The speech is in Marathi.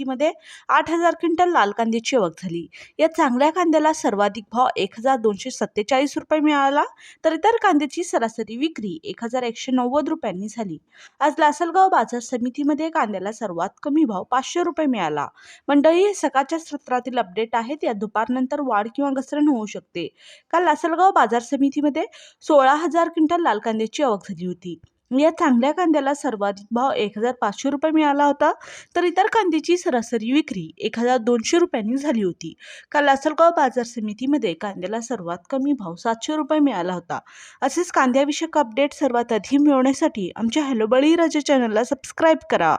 समितीमध्ये आठ हजार क्विंटल लाल कांद्याची आवक झाली. या चांगल्या कांद्याला सर्वाधिक भाव एक हजार दोनशे सत्तेचाळीस रुपये मिळाला तर इतर कांद्याची सरासरी विक्री एक हजार एकशे नव्वद रुपयांनी झाली. आज लासलगाव बाजार समितीमध्ये कांद्याला सर्वात कमी भाव पाचशे रुपये मिळाला. मंडळी हे सकाळच्या सत्रातील अपडेट आहेत. या दुपारनंतर वाढ किंवा घसरण होऊ शकते. काल लासलगाव बाजार समितीमध्ये सोळा हजार क्विंटल लाल कांद्याची आवक झाली होती. या चांगल्या कांद्याला सर्वाधिक भाव एक हजार पाचशे रुपये मिळाला होता. तर इतर कांद्याची सरासरी विक्री एक हजार दोनशे रुपयांनी झाली होती. काल लासलगाव बाजार समितीमध्ये कांद्याला सर्वात कमी भाव सातशे रुपये मिळाला होता. असेच कांद्याविषयक अपडेट सर्वात आधी मिळवण्यासाठी आमच्या हॅलो बळीराजा चॅनलला सबस्क्राईब करा.